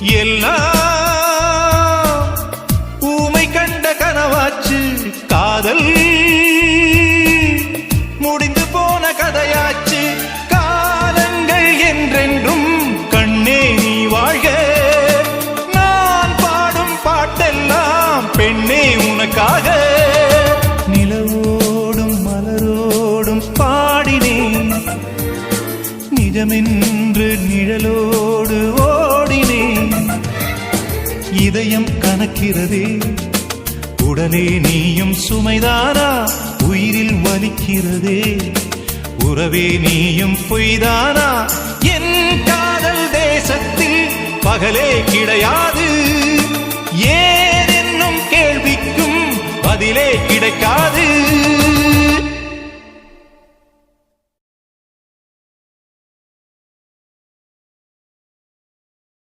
எல்லாம் ஊமை கண்ட கனவாச்சு காதல். முடிந்து போன கதையாச்சு காலங்கள் என்றென்றும் கண்ணே நீ வாழ்க. நான் பாடும் பாட்டெல்லாம் பெண்ணே உனக்காக. நிலவோடும் மலரோடும் பாடினேன். நிஜமென்று நிழலோடு இதயம் கணக்கிறதே உடலே நீயும் சுமைதானா உயிரில் வலிக்கிறதே. உறவே நீயும் பொய்தானா? என் காதல் தேசத்தில் பகலே கிடையாது. ஏன் என்னும் கேள்விக்கும் பதிலே கிடைக்காது.